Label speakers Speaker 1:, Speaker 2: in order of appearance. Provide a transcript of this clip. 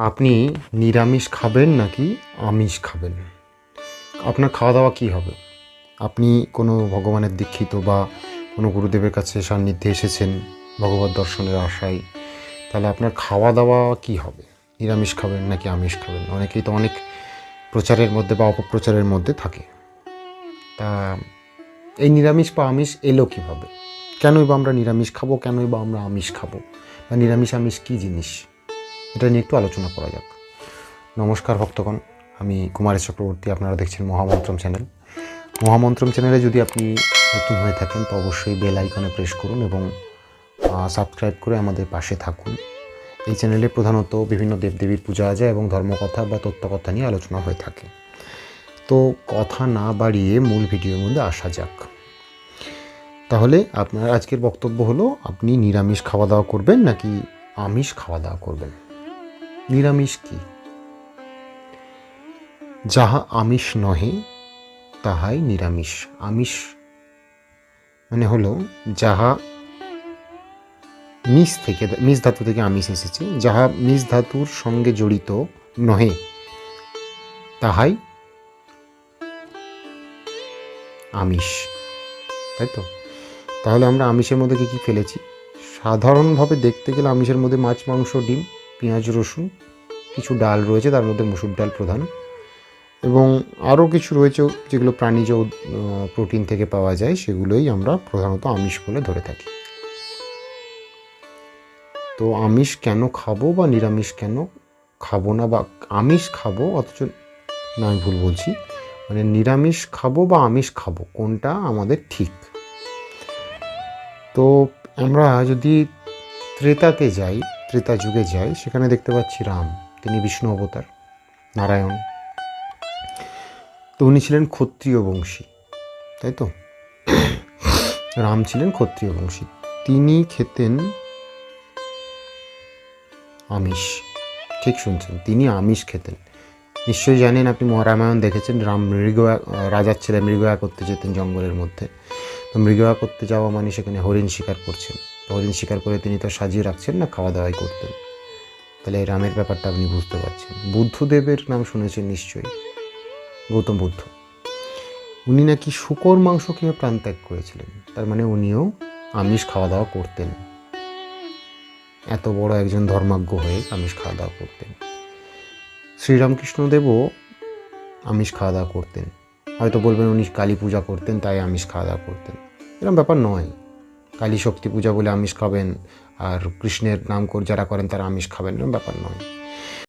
Speaker 1: আপনি নিরামিষ খাবেন নাকি আমিষ খাবেন? আপনার খাওয়া দাওয়া কী হবে? আপনি কোনো ভগবানের দীক্ষিত বা কোনো গুরুদেবের কাছে সান্নিধ্যে এসেছেন ভগবত দর্শনের আশায়, তাহলে আপনার খাওয়া দাওয়া কী হবে? নিরামিষ খাবেন নাকি আমিষ খাবেন? অনেকেই তো অনেক প্রচারের মধ্যে বা অপপ্রচারের মধ্যে থাকে। তা এই নিরামিষ বা আমিষ এলো কীভাবে? কেনই বা আমরা নিরামিষ খাব? কেনই বা আমরা আমিষ খাব? বা নিরামিষ আমিষ কী জিনিস? এটা নিয়ে একটু আলোচনা করা যাক। নমস্কার ভক্তগণ, আমি কুমারেশ চক্রবর্তী, আপনারা দেখছেন মহামন্ত্রম চ্যানেল। মহামন্ত্রম চ্যানেলে যদি আপনি নতুন হয়ে থাকেন, তো অবশ্যই বেল আইকনে প্রেস করুন এবং সাবস্ক্রাইব করে আমাদের পাশে থাকুন। এই চ্যানেলে প্রধানত বিভিন্ন দেবদেবীর পূজা যায় এবং ধর্মকথা বা তত্ত্বকথা নিয়ে আলোচনা হয়ে থাকে। তো কথা না বাড়িয়ে মূল ভিডিওর মধ্যে আসা যাক। তাহলে আপনার আজকের বক্তব্য হলো, আপনি নিরামিষ খাওয়া দাওয়া করবেন নাকি আমিষ খাওয়া দাওয়া করবেন? নিরামিষ কি? যাহা আমিষ নহে, তাহাই নিরামিষ। আমিষ মানে হলো যাহা মিষ থেকে, মিষ ধাতু থেকে আমিষ এসেছে, যাহা মিষ ধাতুর সঙ্গে জড়িত নহে, তাহাই আমিষ। তাই তো? তাহলে আমরা আমিষের মধ্যে কী কী ফেলেছি? সাধারণভাবে দেখতে গেলে আমিষের মধ্যে মাছ, মাংস, ডিম পেঁয়াজ, রসুন, কিছু ডাল রয়েছে, তার মধ্যে মুসুর ডাল প্রধান। এবং আরও কিছু রয়েছে যেগুলো প্রাণীজ প্রোটিন থেকে পাওয়া যায়, সেগুলোই আমরা প্রধানত আমিষ বলে ধরে থাকি। তো আমিষ কেন খাব বা নিরামিষ কেন খাব না বা আমিষ খাব, অথচ না, আমি ভুল বলছি। মানে নিরামিষ খাব বা আমিষ খাব, কোনটা আমাদের ঠিক? তো আমরা যদি ত্রেতাতে যাই ত্রেতা যুগে যাই সেখানে দেখতে পাচ্ছি রাম, তিনি বিষ্ণু অবতার, নারায়ণ। তো উনি ছিলেন ক্ষত্রিয় বংশী, তাই তো? রাম ছিলেন ক্ষত্রিয় বংশী, তিনি খেতেন আমিষ, ঠিক শুনছেন, তিনি আমিষ খেতেন। নিশ্চয়ই জানেন আপনি মহারামায়ণ দেখেছেন, রাম মৃগ রাজার ছেলে মৃগয়া করতে যেতেন জঙ্গলের মধ্যে। তো মৃগয়া করতে যাওয়া মানে সেখানে হরিণ শিকার করছেন। তো হরিণ শিকার করে তিনি তো সাজিয়ে রাখছেন না খাওয়া দাওয়াই করতেন। তাহলে এই রামের ব্যাপারটা আপনি বুঝতে পারছেন। বুদ্ধদেবের নাম শুনেছেন নিশ্চয়ই। গৌতম বুদ্ধ। উনি নাকি শুকর মাংস খেয়ে প্রাণত্যাগ করেছিলেন। তার মানে উনিও আমিষ খাওয়া দাওয়া করতেন। এত বড় একজন ধর্মাজ্ঞ হয়ে আমিষ খাওয়া দাওয়া করতেন। শ্রীরামকৃষ্ণদেবও আমিষ খাওয়া দাওয়া করতেন। হয়তো বলবেন উনি কালী পূজা করতেন, তাই আমিষ খাওয়া দাওয়া করতেন। এরকম ব্যাপার নয়। কালী শক্তি পূজা বলে আমিষ খাবেন, আর কৃষ্ণের নাম যারা করেন তারা আমিষ খাবেন ব্যাপার নয়।